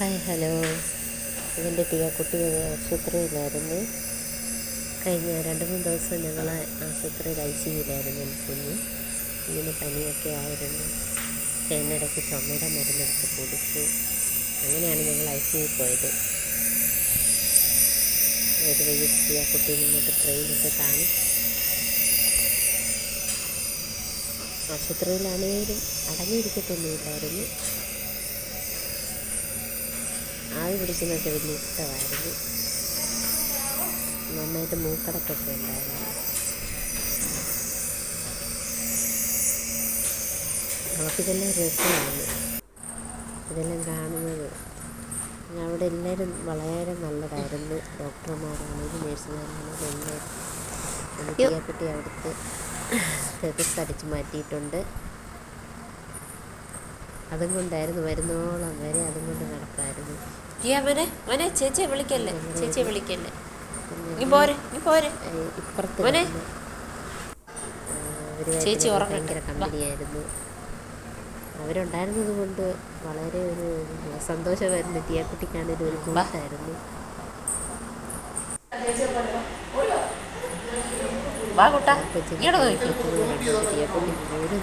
Hi hello. ഇതിന്റെ ടിയാക്കുട്ടി ആശുപത്രിയിലായിരുന്നു. കഴിഞ്ഞ രണ്ട് മൂന്ന് ദിവസം ഞങ്ങൾ ആശുപത്രിയിൽ ഐ സിയിലായിരുന്നു എന്റെ കുഞ്ഞ് ഇങ്ങനെ പനിയൊക്കെ ആയിരുന്നു. എന്നിടയ്ക്ക് ചുമയുടെ മരുന്നെടുത്ത് കുടിച്ചു. അങ്ങനെയാണ് ഞങ്ങൾ ഐ സിയിൽ പോയത്. ഒരു വഴി കുട്ടി ഇങ്ങോട്ട് ട്രെയിനൊക്കെ കാണി. ആശുപത്രിയിലാണെങ്കിലും അടങ്ങിയിരിക്കത്തൊന്നുമില്ലായിരുന്നു. ആവി പിടിക്കുന്നതൊക്കെ വലിയ ഇഷ്ടമായിരുന്നു. നന്നായിട്ട് മൂക്കടക്കൊക്കെ ഉണ്ടായിരുന്നു. നമുക്കിതെല്ലാം രസമാണ്. ഇതെല്ലാം കാണുന്നത്. അവിടെ എല്ലാവരും വളരെ നല്ലതായിരുന്നു. ഡോക്ടർമാരാണെങ്കിലും നേഴ്സുമാരാണെങ്കിലും എല്ലാവരും കുട്ടിയെപ്പറ്റി അവിടുത്തെ അടിച്ച് മാറ്റിയിട്ടുണ്ട്. അതും കൊണ്ടായിരുന്നു വരുന്നോളം വരെ അതും കൊണ്ട് നടക്കായിരുന്നു ജിയ അവനെ മോനെ ചേച്ചിയെ വിളിക്കല്ലേ? ചേച്ചിയെ വിളിക്കല്ലേ? നീ പോരെ നീ പോരെ. മോനെ. ചേച്ചി ഉറങ്ങട്ടെ. കമ്പനിയായിരുന്നു. അവരുണ്ടായിരുന്നത് കൊണ്ട് വളരെ ഒരു സന്തോഷമായിരുന്നു ടിയാക്കുട്ടിക്കാണേലും ഒരു കൂട്ടായിരുന്നു. ടിയാക്കുട്ടി പോരൊന്നും